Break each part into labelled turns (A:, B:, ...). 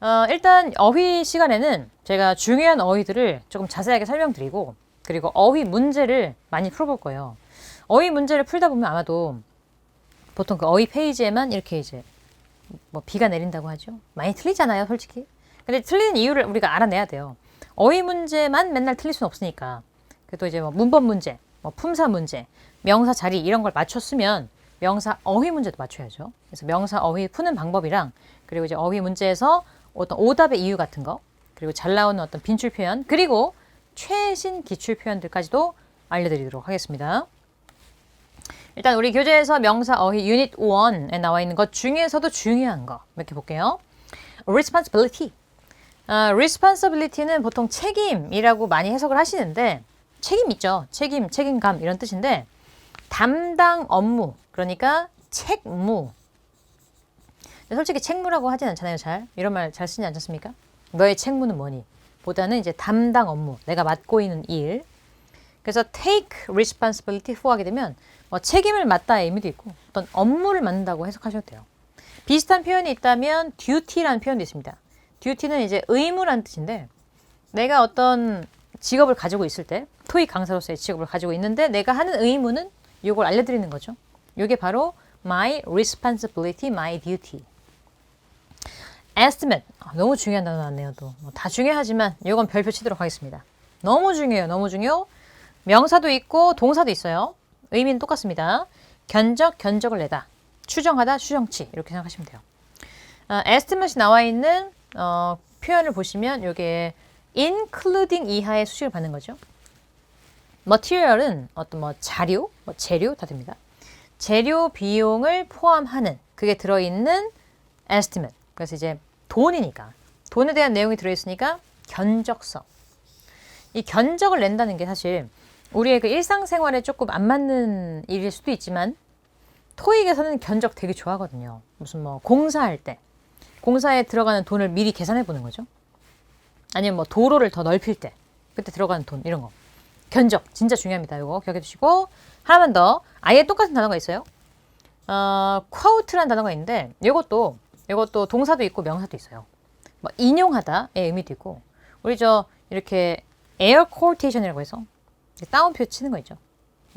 A: 어, 일단 어휘 시간에는 제가 중요한 어휘들을 조금 자세하게 설명드리고 그리고 어휘 문제를 많이 풀어볼 거예요. 어휘 문제를 풀다 보면 아마도 보통 그 어휘 페이지에만 이렇게 이제 뭐 비가 내린다고 하죠. 많이 틀리잖아요, 솔직히. 근데 틀리는 이유를 우리가 알아내야 돼요. 어휘 문제만 맨날 틀릴 수는 없으니까. 그또 이제 뭐 문법 문제, 뭐 품사 문제, 명사 자리 이런 걸 맞췄으면 명사 어휘 문제도 맞춰야죠. 그래서 명사 어휘 푸는 방법이랑 그리고 이제 어휘 문제에서 어떤 오답의 이유 같은 거 그리고 잘 나오는 어떤 빈출 표현 그리고 최신 기출 표현들까지도 알려드리도록 하겠습니다. 일단 우리 교재에서 명사 어휘 유닛 1에 나와 있는 것 중에서도 중요한 거 몇 개 볼게요. responsibility. 아, responsibility는 보통 책임이라고 많이 해석을 하시는데 책임 있죠. 책임, 책임감 이런 뜻인데 담당 업무 그러니까 책무. 솔직히 책무라고 하진 않잖아요. 잘 이런 말 잘 쓰지 않습니까? 너의 책무는 뭐니? 보다는 이제 담당 업무, 내가 맡고 있는 일. 그래서 take responsibility for 하게 되면 뭐 책임을 맡다의 의미도 있고 어떤 업무를 맡는다고 해석하셔도 돼요. 비슷한 표현이 있다면 duty라는 표현도 있습니다. duty는 이제 의무라는 뜻인데 내가 어떤 직업을 가지고 있을 때 토익 강사로서의 직업을 가지고 있는데 내가 하는 의무는 이걸 알려드리는 거죠. 이게 바로 my responsibility, my duty. Estimate 아, 너무 중요한 단어 나왔네요. 또다 중요하지만 이건 별표 치도록 하겠습니다. 너무 중요해요. 너무 중요. 명사도 있고 동사도 있어요. 의미는 똑같습니다. 견적, 견적을 내다. 추정하다, 추정치 이렇게 생각하시면 돼요. 어, estimate이 나와 있는 어, 표현을 보시면 이게 including 이하의 수식을 받는 거죠. material은 어떤 뭐 자료, 뭐 재료 다 됩니다. 재료 비용을 포함하는 그게 들어있는 estimate. 그래서 이제 돈이니까 돈에 대한 내용이 들어있으니까 견적성. 이 견적을 낸다는 게 사실 우리의 그 일상생활에 조금 안 맞는 일일 수도 있지만 토익에서는 견적 되게 좋아하거든요. 무슨 뭐 공사할 때 공사에 들어가는 돈을 미리 계산해 보는 거죠. 아니면 뭐 도로를 더 넓힐 때 그때 들어가는 돈 이런 거. 견적 진짜 중요합니다. 이거 기억해 두시고 하나만 더 아예 똑같은 단어가 있어요. 어, quote라는 단어가 있는데 이것도 이것도 동사도 있고 명사도 있어요. 뭐 인용하다의 의미도 있고 우리 저 이렇게 에어 콜테이션이라고 해서 따옴표 치는 거 있죠.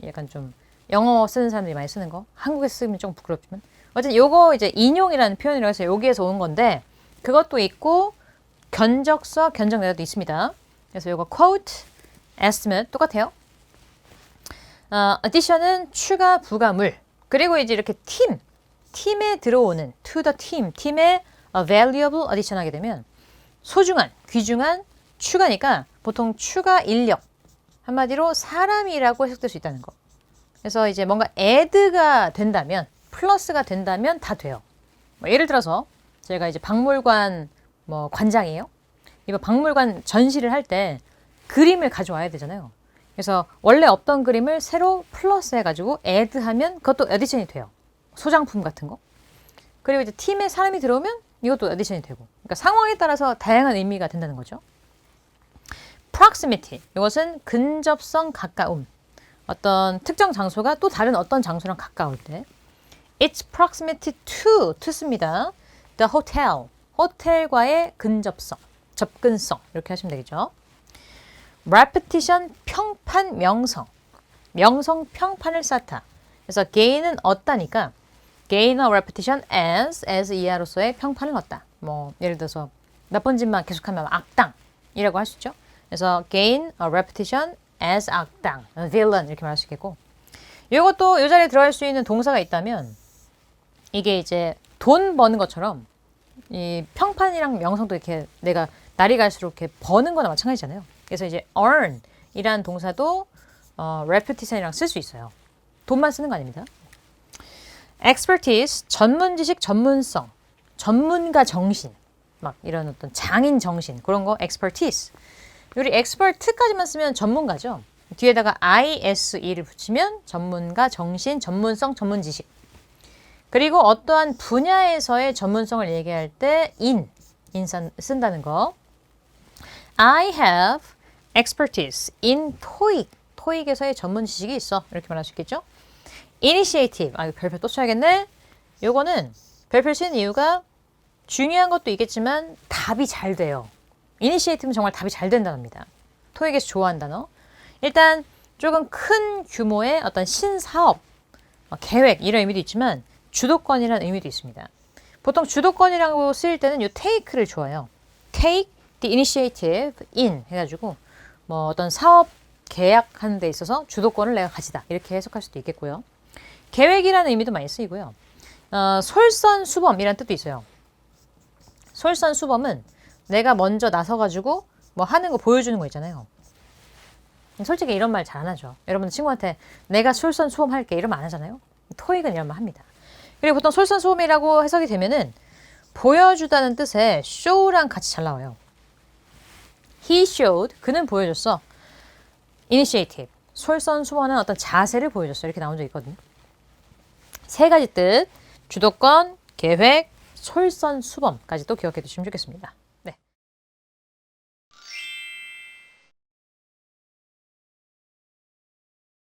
A: 약간 좀 영어 쓰는 사람들이 많이 쓰는 거. 한국에서 쓰면 좀 부끄럽지만 어쨌든 요거 이제 인용이라는 표현이라고 해서 여기에서 온 건데 그것도 있고 견적서 견적내도 있습니다. 그래서 요거 quote, estimate 똑같아요. 어, addition은 추가 부가물 그리고 이제 이렇게 팀 팀에 들어오는 to the team 팀에 a valuable addition 하게 되면 소중한 귀중한 추가니까 보통 추가 인력 한마디로 사람이라고 해석될 수 있다는 거. 그래서 이제 뭔가 add가 된다면 플러스가 된다면 다 돼요. 뭐 예를 들어서 제가 이제 박물관 뭐 관장이에요. 이거 박물관 전시를 할 때 그림을 가져와야 되잖아요. 그래서 원래 없던 그림을 새로 플러스 해가지고 add하면 그것도 에디션이 돼요. 소장품 같은 거. 그리고 이제 팀에 사람이 들어오면 이것도 에디션이 되고. 그러니까 상황에 따라서 다양한 의미가 된다는 거죠. proximity. 이것은 근접성 가까움. 어떤 특정 장소가 또 다른 어떤 장소랑 가까울 때. It's proximity to, to습니다. The hotel. 호텔과의 근접성, 접근성. 이렇게 하시면 되겠죠. repetition, 평판, 명성. 명성, 평판을 쌓다. 그래서 gain은 얻다니까 gain a repetition as, as 이하로서의 평판을 얻다. 뭐 예를 들어서 나쁜 짓만 계속하면 악당이라고 할 수 있죠. 그래서 gain a repetition as 악당, villain 이렇게 말할 수 있겠고 이것도 이 자리에 들어갈 수 있는 동사가 있다면 이게 이제 돈 버는 것처럼 이 평판이랑 명성도 이렇게 내가 날이 갈수록 이렇게 버는 거나 마찬가지잖아요. 그래서 이제 earn 이라는 동사도 어, repetition이랑 쓸 수 있어요. 돈만 쓰는 거 아닙니다. Expertise 전문 지식 전문성 전문가 정신 막 이런 어떤 장인 정신 그런 거 expertise 우리 expert까지만 쓰면 전문가죠. 뒤에다가 ISE를 붙이면 전문가, 정신, 전문성, 전문 지식. 그리고 어떠한 분야에서의 전문성을 얘기할 때 in, in 쓴다는 거. I have expertise in TOEIC. TOEIC에서의 전문 지식이 있어. 이렇게 말할 수 있겠죠? Initiative. 아, 별표 또 써야겠네. 요거는 별표 쓰는 이유가 중요한 것도 있겠지만 답이 잘 돼요. 이니시에이티브는 정말 답이 잘 된 단어입니다. 토익에서 좋아하는 단어. 일단 조금 큰 규모의 어떤 신사업, 어, 계획 이런 의미도 있지만 주도권이라는 의미도 있습니다. 보통 주도권이라고 쓰일 때는 이 take를 좋아해요. take the initiative in 해가지고 뭐 어떤 사업 계약하는 데 있어서 주도권을 내가 가지다 이렇게 해석할 수도 있겠고요. 계획이라는 의미도 많이 쓰이고요. 어, 솔선수범이라는 뜻도 있어요. 솔선수범은 내가 먼저 나서가지고 뭐 하는 거 보여주는 거 있잖아요. 솔직히 이런 말 잘 안 하죠. 여러분 친구한테 내가 솔선수범할게 이러면 안 하잖아요. 토익은 이런 말 합니다. 그리고 보통 솔선수범이라고 해석이 되면은 보여주다는 뜻의 show랑 같이 잘 나와요. He showed 그는 보여줬어. initiative 솔선수범하는 어떤 자세를 보여줬어 이렇게 나온 적 있거든요. 세 가지 뜻 주도권, 계획, 솔선수범까지 또 기억해 두시면 좋겠습니다.